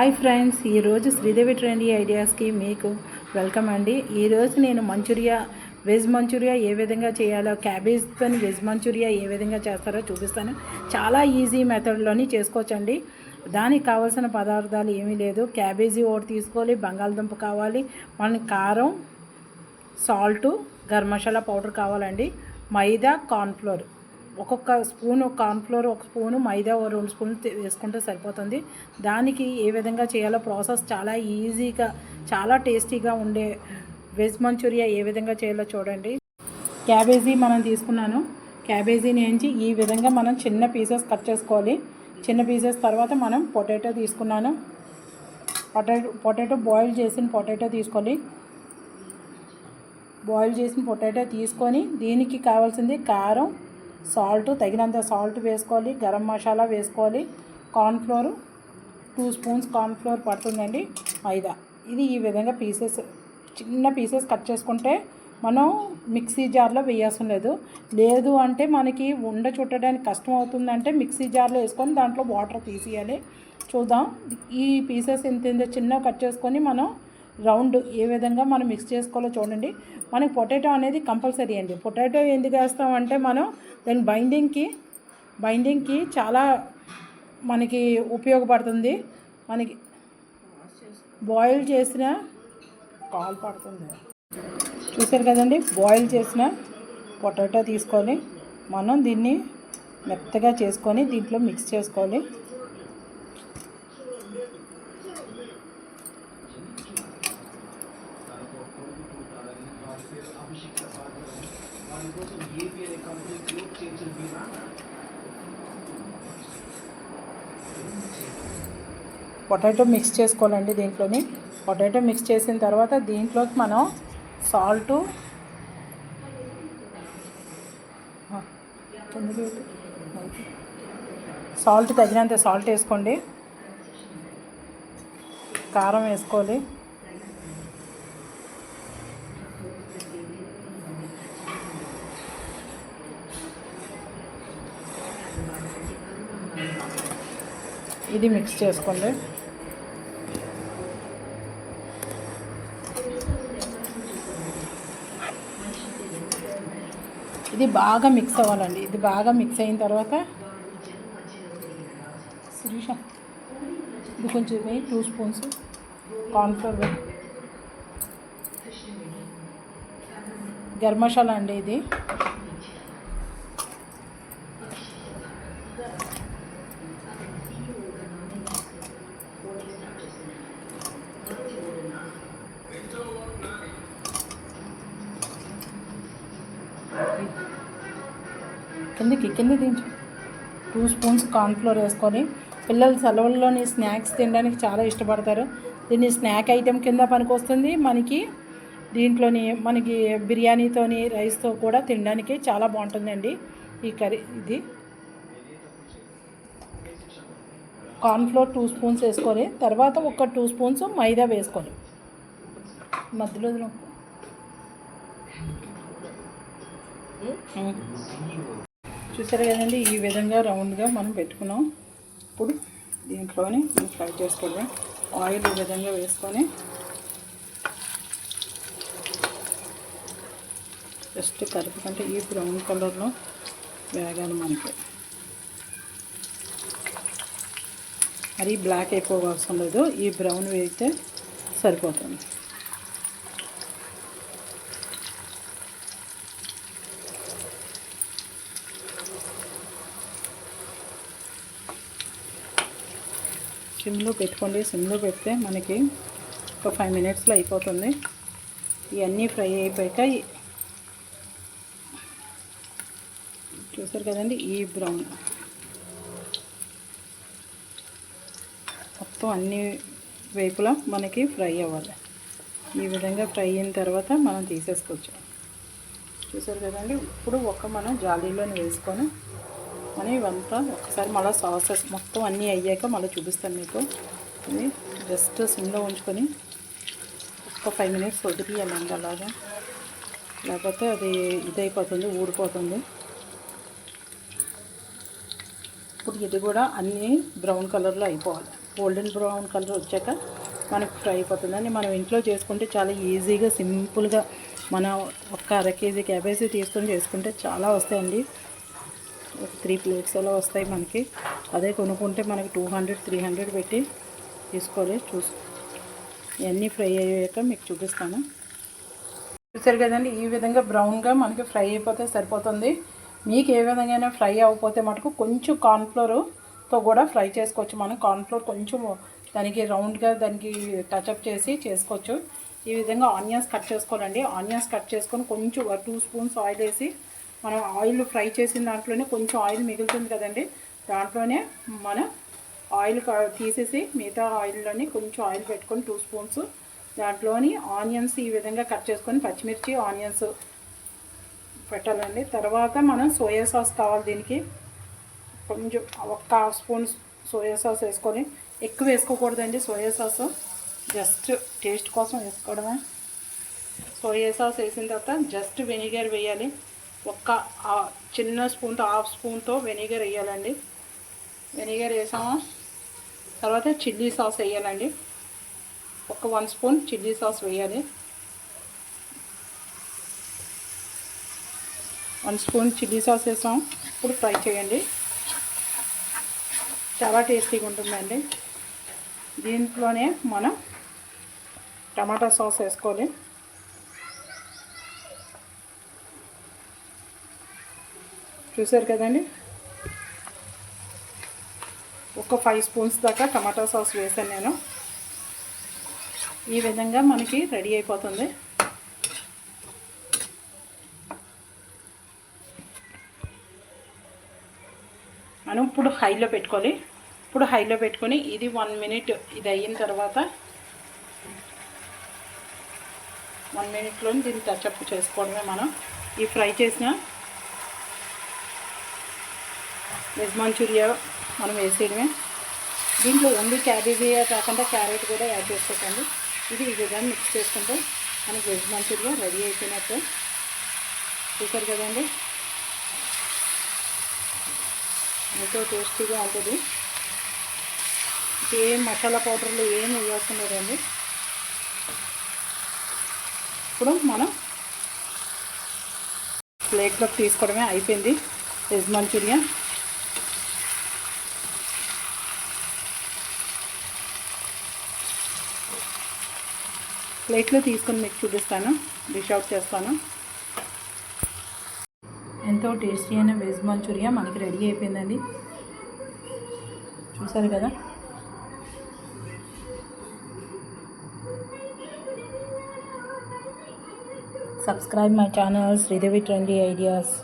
Hi friends ఈరోజు Sridevi trendy ఐడియాస్కి మీకు welcome అండి. ఈరోజు నేను మంచూరియా వెజ్ మంచూరియా ఏ విధంగా చేయాలో క్యాబేజ్తో వెజ్ మంచూరియా ఏ విధంగా చేస్తారో చూపిస్తాను. చాలా ఈజీ మెథడ్లోని చేసుకోవచ్చండి. దానికి కావాల్సిన పదార్థాలు ఏమీ లేదు. క్యాబేజీ ఒకటి తీసుకోవాలి బంగాళదుంప కావాలి మనకి కారం సాల్టు గరం మసాలా పౌడర్ కావాలండి. మైదా కార్న్ఫ్లోర్ ఒక్కొక్క స్పూను కార్న్ఫ్లోర్ ఒక స్పూను మైదా ఓ రెండు స్పూన్లు వేసుకుంటే సరిపోతుంది. దానికి ఏ విధంగా చేయాలో ప్రాసెస్ చాలా ఈజీగా చాలా టేస్టీగా ఉండే వెజ్ మంచూరియా ఏ విధంగా చేయాలో చూడండి. క్యాబేజీ మనం తీసుకున్నాను. క్యాబేజీని ఎంచి ఈ విధంగా మనం చిన్న పీసెస్ కట్ చేసుకోవాలి. చిన్న పీసెస్ తర్వాత మనం పొటాటో తీసుకున్నాను. పొటాటో పొటాటో బాయిల్ చేసిన పొటాటో తీసుకోవాలి బాయిల్ చేసిన పొటాటో తీసుకొని దీనికి కావాల్సింది కారం సాల్ట్ తగినంత సాల్ట్ వేసుకోవాలి గరం మసాలా వేసుకోవాలి. కార్న్ఫ్లోర్ టూ స్పూన్స్ కార్న్ఫ్లోర్ పడుతుందండి మైదా. ఇది ఈ విధంగా పీసెస్ చిన్న పీసెస్ కట్ చేసుకుంటే మనం మిక్సీ జార్లో వేయాల్సిన లేదు. లేదు అంటే మనకి ఉండ చుట్టడానికి కష్టం అవుతుందంటే మిక్సీ జార్లో వేసుకొని దాంట్లో వాటర్ తీసేయాలి. చూద్దాం ఈ పీసెస్ ఇంత ఇంత చిన్న కట్ చేసుకొని మనం రౌండ్ ఏ విధంగా మనం మిక్స్ చేసుకోవాలో చూడండి. మనకి పొటాటో అనేది కంపల్సరీ అండి. పొటాటో ఎందుకు వేస్తామంటే మనం దాని బైండింగ్కి బైండింగ్కి చాలా మనకి ఉపయోగపడుతుంది. మనకి బాయిల్ చేసిన కాల్ పడుతుంది. చూసారు కదండి? బాయిల్ చేసిన పొటాటో తీసుకొని మనం దీన్ని మెత్తగా చేసుకొని దీంట్లో మిక్స్ చేసుకోవాలి. పొటాటో మిక్స్ చేసుకోవాలండి దీంట్లోని. పొటాటో మిక్స్ చేసిన తర్వాత దీంట్లోకి మనం సాల్టు సాల్ట్ తగినంత సాల్ట్ వేసుకోండి. కారం వేసుకోవాలి. ఇది మిక్స్ చేసుకోండి. ఇది బాగా మిక్స్ అవ్వాలండి. ఇది బాగా మిక్స్ అయిన తర్వాత శిరీష ఇది కొంచెం వేయి టూ స్పూన్స్ కార్న్ఫ్లోర్ వేయి. గరం మసాలా అండి ఇది. కిందకి కింద దించు. టూ స్పూన్స్ కార్న్ఫ్లోర్ వేసుకొని. పిల్లలు సెలవుల్లోని స్నాక్స్ తినడానికి చాలా ఇష్టపడతారు. దీన్ని స్నాక్ ఐటెం కింద పనికొస్తుంది. మనకి దీంట్లోని మనకి బిర్యానీతోని రైస్తో కూడా తినడానికి చాలా బాగుంటుందండి ఈ కర్రీ ఇది. కార్న్ఫ్లోర్ టూ స్పూన్స్ వేసుకొని తర్వాత ఒక టూ స్పూన్స్ మైదా వేసుకొని. మధ్యలో చూసారు కదండి ఈ విధంగా రౌండ్గా మనం పెట్టుకున్నాం. ఇప్పుడు దీంట్లోనే మనం ఫ్రై చేసుకోవడం ఆయిల్ ఈ విధంగా వేసుకొని జస్ట్ కలుపుకుంటే ఈ బ్రౌన్ కలర్లో వేగాలి మనకి. మరి బ్లాక్ అయిపోవాల్సిన లేదు. ఈ బ్రౌన్ వేస్తే సరిపోతుంది. సిమ్లో పెట్టుకోండి. సిమ్లో పెడితే మనకి ఒక ఫైవ్ మినిట్స్లో అయిపోతుంది. ఇవన్నీ ఫ్రై అయిపోయాక చూసారు కదండి ఈ బ్రౌన్ మొత్తం అన్ని వైపులా మనకి ఫ్రై అవ్వాలి. ఈ విధంగా ఫ్రై అయిన తర్వాత మనం తీసేసుకోవచ్చు. చూసారు కదండి ఇప్పుడు ఒక మనం జాలీలోని వేసుకొని అని ఇవంతా ఒకసారి మళ్ళీ సాసెస్ మొత్తం అన్నీ అయ్యాక మళ్ళీ చూపిస్తాను మీకు. ఇది జస్ట్ సిమ్లో ఉంచుకొని ఒక ఫైవ్ మినిట్స్ వదిలియాలండి అలాగా. లేకపోతే అది ఇదైపోతుంది ఊడిపోతుంది. ఇప్పుడు ఇది కూడా అన్నీ బ్రౌన్ కలర్లో అయిపోవాలి. గోల్డెన్ బ్రౌన్ కలర్ వచ్చాక మనకు ఫ్రై అయిపోతుందని మనం ఇంట్లో చేసుకుంటే చాలా ఈజీగా సింపుల్గా మన ఒక్క అర కేజీ క్యాబేజీ తీసుకొని చేసుకుంటే చాలా వస్తాయండి. ఒక త్రీ ప్లేట్స్ అలా వస్తాయి మనకి. అదే కొనుక్కుంటే మనకి టూ హండ్రెడ్ త్రీ హండ్రెడ్ పెట్టి తీసుకోవాలి. చూసు ఇవన్నీ ఫ్రై అయ్యాక మీకు చూపిస్తాను. చూసారు కదండి ఈ విధంగా బ్రౌన్గా మనకి ఫ్రై అయిపోతే సరిపోతుంది. మీకు ఏ విధంగా ఫ్రై అవ్వకపోతే మటుకు కొంచెం కార్న్ఫ్లోర్తో కూడా ఫ్రై చేసుకోవచ్చు. మనం కార్న్ఫ్లోర్ కొంచెం దానికి రౌండ్గా దానికి టచ్అప్ చేసి చేసుకోవచ్చు. ఈ విధంగా ఆనియన్స్ కట్ చేసుకోవాలండి. ఆనియన్స్ కట్ చేసుకొని కొంచెం టూ స్పూన్స్ ఆయిల్ వేసి మనం ఆయిల్ ఫ్రై చేసిన దాంట్లోనే కొంచెం ఆయిల్ మిగులుతుంది కదండి. దాంట్లోనే మనం ఆయిల్ తీసేసి మిగతా ఆయిల్లోని కొంచెం ఆయిల్ పెట్టుకొని టూ స్పూన్స్. దాంట్లోని ఆనియన్స్ ఈ విధంగా కట్ చేసుకొని పచ్చిమిర్చి ఆనియన్స్ పెట్టాలండి. తర్వాత మనం సోయా సాస్ కావాలి దీనికి. కొంచెం ఒక హాఫ్ స్పూన్ సోయా సాస్ వేసుకొని ఎక్కువ వేసుకోకూడదండి సోయా సాస్. జస్ట్ టేస్ట్ కోసం వేసుకోవడమే. సోయా సాస్ వేసిన తర్వాత జస్ట్ వెనిగర్ వేయాలి. ఒక్క చిన్న స్పూన్తో హాఫ్ స్పూన్తో వెనిగర్ వేయాలండి. వెనిగర్ వేసాము? తర్వాత చిల్లీ సాస్ వేయాలండి. ఒక వన్ స్పూన్ చిల్లీ సాస్ వేయాలి. వన్ స్పూన్ చిల్లీ సాస్ వేసాం. ఇప్పుడు ఫ్రై చేయండి. చాలా టేస్టీగా ఉంటుందండి. దీంట్లోనే మనం టమాటా సాస్ వేసుకోవాలి. చూసారు కదండి? ఒక ఫైవ్ స్పూన్స్ దాకా టమాటా సాస్ వేసాను నేను. ఈ విధంగా మనకి రెడీ అయిపోతుంది. మనం ఇప్పుడు హైలో పెట్టుకోవాలి. ఇప్పుడు హైలో పెట్టుకొని ఇది వన్ మినిట్ ఇది అయిన తర్వాత వన్ మినిట్లో దీన్ని టచ్అప్ చేసుకోవడమే మనం. ఈ ఫ్రై చేసిన వెజ్ మంచూరియా మనం వేసేయడమే. దీంట్లో ఓన్లీ క్యాబేజీ కాకుండా క్యారెట్ కూడా యాడ్ చేసుకోకండి. ఇది ఈ విధంగా మిక్స్ చేసుకుంటే మనకి వెజ్ మంచూరియా రెడీ అయిపోయినట్టు. చూసారు కదండి? ఎంతో టేస్టీగా ఉంటుంది. ఏం మసాలా పౌడర్లు ఏం వేయాల్సిన ఇప్పుడు మనం ప్లేట్లోకి తీసుకోవడమే అయిపోయింది. Veg manchuria. ప్లేట్లో తీసుకొని మీకు చూపిస్తాను. డిష్ అవుట్ చేస్తాను. ఎంతో టేస్టీ అయిన వెజ్ మంచూరియా మనకి రెడీ అయిపోయిందండి. చూసారు కదా? Subscribe my channel Sridevi trendy ideas